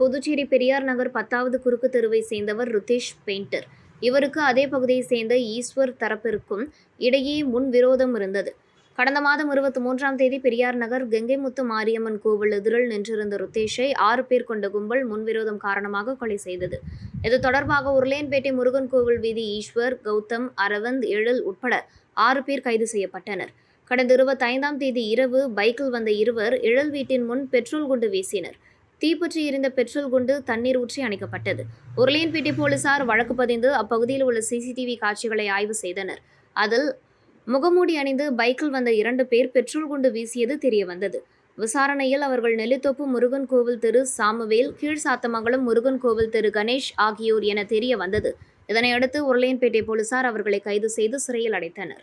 புதுச்சேரி பெரியார் நகர் பத்தாவது குறுக்கு தெருவை சேர்ந்தவர் ருதேஷ் பெயிண்டர். இவருக்கு அதே பகுதியை சேர்ந்த ஈஸ்வர் தரப்பிற்கும் இடையே முன் விரோதம் இருந்தது. கடந்த மாதம் இருபத்தி மூன்றாம் தேதி பெரியார் நகர் கங்கைமுத்து மாரியம்மன் கோவில் எதிரில் நின்றிருந்த ருத்தேஷை ஆறு பேர் கொண்ட கும்பல் முன்விரோதம் காரணமாக கொலை செய்தது. இது தொடர்பாக உருளையன்பேட்டை முருகன் கோவில் வீதி ஈஸ்வர் கௌதம் அரவிந்த் எழில் உட்பட ஆறு பேர் கைது செய்யப்பட்டனர். கடந்த இருபத்தைந்தாம் தேதி இரவு பைக்கில் வந்த இருவர் எழில் வீட்டின் முன் பெட்ரோல் குண்டு வீசினர். தீப்பற்றி இருந்த பெட்ரோல் குண்டு தண்ணீர் ஊற்றி அணைக்கப்பட்டது. உருளையன்பேட்டை போலீசார் வழக்கு பதிந்து அப்பகுதியில் உள்ள சிசிடிவி காட்சிகளை ஆய்வு செய்தனர். அதில் முகமூடி அணிந்து பைக்கில் வந்த இரண்டு பேர் பெட்ரோல் குண்டு வீசியது தெரிய வந்தது விசாரணையில் அவர்கள் நெல்லித்தோப்பு முருகன் கோவில் திரு சாமுவேல் கீழ்சாத்தமங்கலம் முருகன் கோவில் திரு கணேஷ் ஆகியோர் என தெரிய வந்தது இதனையடுத்து உருளையன்பேட்டை போலீசார் அவர்களை கைது செய்து சிறையில் அடைத்தனர்.